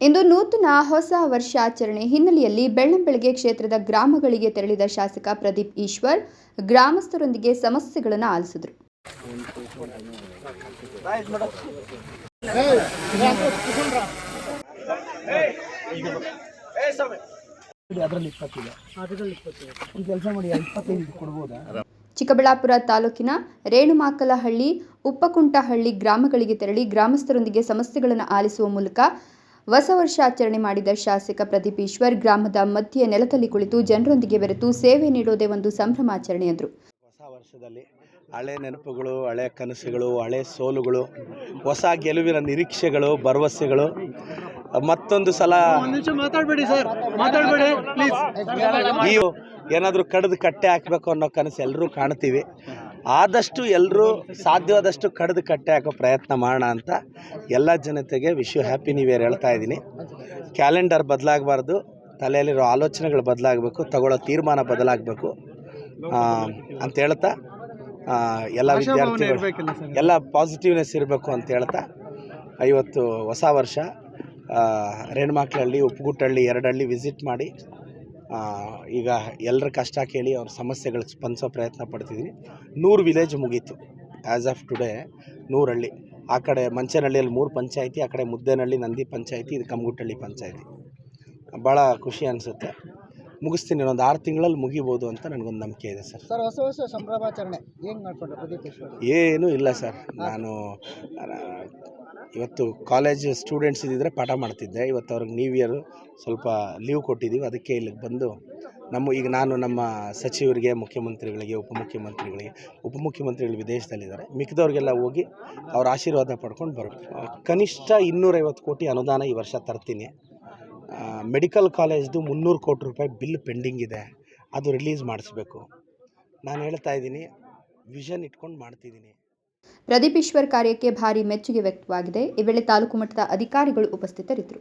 ಇಂದು ನೂತನ ಹೊಸ ವರ್ಷಾಚರಣೆ ಹಿನ್ನೆಲೆಯಲ್ಲಿ ಬೆಳ್ಳಂಬೆಳಗ್ಗೆ ಕ್ಷೇತ್ರದ ಗ್ರಾಮಗಳಿಗೆ ತೆರಳಿದ ಶಾಸಕ ಪ್ರದೀಪ್ ಈಶ್ವರ್ ಗ್ರಾಮಸ್ಥರೊಂದಿಗೆ ಸಮಸ್ಯೆಗಳನ್ನು ಆಲಿಸಿದರು. ಚಿಕ್ಕಬಳ್ಳಾಪುರ ತಾಲೂಕಿನ ರೇಣುಮಾಕಲಹಳ್ಳಿ, ಉಪ್ಪಕುಂಟಹಳ್ಳಿ ಗ್ರಾಮಗಳಿಗೆ ತೆರಳಿ ಗ್ರಾಮಸ್ಥರೊಂದಿಗೆ ಸಮಸ್ಯೆಗಳನ್ನು ಆಲಿಸುವ ಮೂಲಕ ಹೊಸ ವರ್ಷಾಚರಣೆ ಮಾಡಿದ ಶಾಸಕ ಪ್ರದೀಪ್ ಈಶ್ವರ್ ಗ್ರಾಮದ ಮಧ್ಯೆ ನೆಲದಲ್ಲಿ ಕುಳಿತು ಜನರೊಂದಿಗೆ ಬೆರೆತು ಸೇವೆ ನೀಡೋದೇ ಒಂದು ಸಂಭ್ರಮಾಚರಣೆ ಎಂದರು. ಹೊಸ ವರ್ಷದಲ್ಲಿ ಹಳೆ ನೆನಪುಗಳು ಹಳೆ ಕನಸುಗಳು ಹಳೆ ಸೋಲುಗಳು ಹೊಸ ಗೆಲುವಿನ ನಿರೀಕ್ಷೆಗಳು ಭರವಸೆಗಳು. ಮತ್ತೊಂದು ಸಲ ಮಾತಾಡಬೇಡಿ ಸರ್ ಮಾತಾಡಬೇಡಿ ಪ್ಲೀಸ್ ನೀವು ಏನಾದರೂ ಕಡಿದು ಕಟ್ಟೆ ಹಾಕಬೇಕು ಅನ್ನೋ ಕನಸು ಎಲ್ಲರೂ ಕಾಣ್ತೀವಿ. ಆದಷ್ಟು ಎಲ್ಲರೂ ಸಾಧ್ಯವಾದಷ್ಟು ಕಡ್ದು ಕಟ್ಟೆ ಹಾಕೋ ಪ್ರಯತ್ನ ಮಾಡೋಣ ಅಂತ ಎಲ್ಲ ಜನತೆಗೆ wish you happy new year ಹೇಳ್ತಾ ಇದ್ದೀನಿ. ಕ್ಯಾಲೆಂಡರ್ ಬದಲಾಗಬಾರ್ದು. ತಲೆಯಲ್ಲಿರೋ ಆಲೋಚನೆಗಳು ಬದಲಾಗಬೇಕು. ತಗೊಳ್ಳೋ ತೀರ್ಮಾನ ಬದಲಾಗಬೇಕು. ಅಂತ ಹೇಳ್ತಾ ಎಲ್ಲ ವಿದ್ಯಾರ್ಥಿಗಳು ಎಲ್ಲ ಪಾಸಿಟಿವ್ನೆಸ್ ಇರಬೇಕು ಅಂತ ಹೇಳ್ತಾ ಇವತ್ತು ಹೊಸ ವರ್ಷ ಆ, ರೇಣುಮಾಕ್ಲಹಳ್ಳಿ ಉಪ್ಪುಗುಟ್ಟಹಳ್ಳಿ ಎರಡಹಳ್ಳಿ ವಿಸಿಟ್ ಮಾಡಿ ಈಗ ಎಲ್ಲರ ಕಷ್ಟ ಕೇಳಿ ಅವ್ರ ಸಮಸ್ಯೆಗಳಿಗೆ ಸ್ಪಂದಿಸೋ ಪ್ರಯತ್ನ ಪಡ್ತಿದ್ದೀನಿ ನೂರು ವಿಲೇಜ್ ಮುಗೀತು. As of today Nooralli. ಆ ಕಡೆ ಮಂಚನಹಳ್ಳಿಯಲ್ಲಿ ಮೂರು ಪಂಚಾಯಿತಿ ಆ ಕಡೆ ಮುದ್ದೇನಹಳ್ಳಿ ನಂದಿ ಪಂಚಾಯಿತಿ ಇದು ಕಮ್ಗುಟ್ಟಹಳ್ಳಿ ಪಂಚಾಯಿತಿ. ಭಾಳ ಖುಷಿ ಅನಿಸುತ್ತೆ. ಮುಗಿಸ್ತೀನಿ. ಒಂದು ಆರು ತಿಂಗಳಲ್ಲಿ ಮುಗಿಬೋದು ಅಂತ ನನಗೊಂದು ನಂಬಿಕೆ ಇದೆ ಸರ್. ಸರ್ ಹೊಸ ಹೊಸ ಸಂಭ್ರಮಾಚರಣೆ. ಏನು ಮಾಡಿಕೊಂಡ್ರೆ ಏನೂ ಇಲ್ಲ ಸರ್. ನಾನು ಇವತ್ತು ಕಾಲೇಜ್ ಸ್ಟೂಡೆಂಟ್ಸ್ ಇದ್ದಿದ್ರೆ ಪಾಠ ಮಾಡ್ತಿದ್ದೆ. ಇವತ್ತು ಅವ್ರಿಗೆ ನ್ಯೂ ಇಯರ್ ಸ್ವಲ್ಪ ಲೀವ್ ಕೊಟ್ಟಿದ್ದೀವಿ. ಅದಕ್ಕೆ ಇಲ್ಲಿಗೆ ಬಂದು ನಮ್ಮ ಈಗ ನಾನು ನಮ್ಮ ಸಚಿವರಿಗೆ, ಮುಖ್ಯಮಂತ್ರಿಗಳಿಗೆ, ಉಪಮುಖ್ಯಮಂತ್ರಿಗಳಿಗೆ, ಉಪಮುಖ್ಯಮಂತ್ರಿಗಳು ವಿದೇಶದಲ್ಲಿದ್ದಾರೆ. ಮಿಕ್ಕಿದವ್ರಿಗೆಲ್ಲ ಹೋಗಿ ಅವ್ರ ಆಶೀರ್ವಾದ ಪಡ್ಕೊಂಡು ಬರಬೇಕು ಕನಿಷ್ಠ ಇನ್ನೂರೈವತ್ತು ಕೋಟಿ ಅನುದಾನ ಈ ವರ್ಷ ತರ್ತೀನಿ. ಮೆಡಿಕಲ್ ಕಾಲೇಜ್ದು ಮುನ್ನೂರು ಕೋಟಿ ರೂಪಾಯಿ ಬಿಲ್ ಪೆಂಡಿಂಗ್ ಇದೆ. ಅದು ರಿಲೀಸ್ ಮಾಡಿಸ್ಬೇಕು. ನಾನು ಹೇಳ್ತಾ ಇದ್ದೀನಿ, ವಿಷನ್ ಇಟ್ಕೊಂಡು ಮಾಡ್ತಿದ್ದೀನಿ. ಪ್ರದೀಪ್ ಈಶ್ವರ್ ಕಾರ್ಯಕ್ಕೆ ಭಾರಿ ಮೆಚ್ಚುಗೆ ವ್ಯಕ್ತವಾಗಿದೆ. ಈ ವೇಳೆ ತಾಲೂಕು ಮಟ್ಟದ ಅಧಿಕಾರಿಗಳು ಉಪಸ್ಥಿತರಿದ್ದರು.